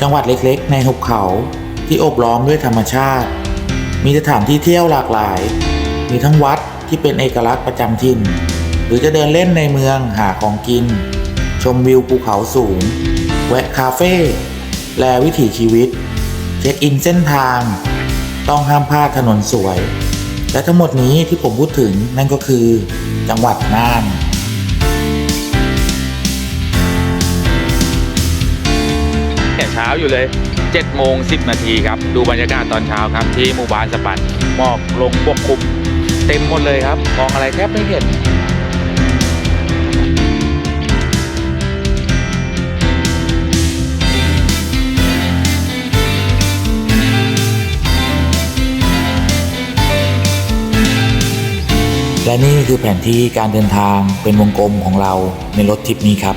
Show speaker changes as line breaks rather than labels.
จังหวัดเล็กๆ ในหุบเขาที่อบล้อมด้วยธรรมชาติ มีสถานที่เที่ยวหลากหลาย มีทั้งวัดที่เป็นเอกลักษณ์ประจำถิ่น หรือจะเดินเล่นในเมืองหาของกิน ชมวิวภูเขาสูง แวะคาเฟ่แลวิถีชีวิต เช็คอินเส้นทาง ต้องห้ามพลาดถนนสวย และทั้งหมดนี้ที่ผมพูดถึงนั่นก็คือ จังหวัดน่าน
เช้าอยู่เลย7โมง10 นาทีครับ ดูบรรยากาศตอนเช้าครับ ที่หมู่บ้านสปันหมอกลงปกคลุมเต็มหมดเลยครับมองอะไรแทบไม่เห็น
และนี่คือแผนที่การเดินทางเป็นวงกลมของเราในรถทริปนี้ครับ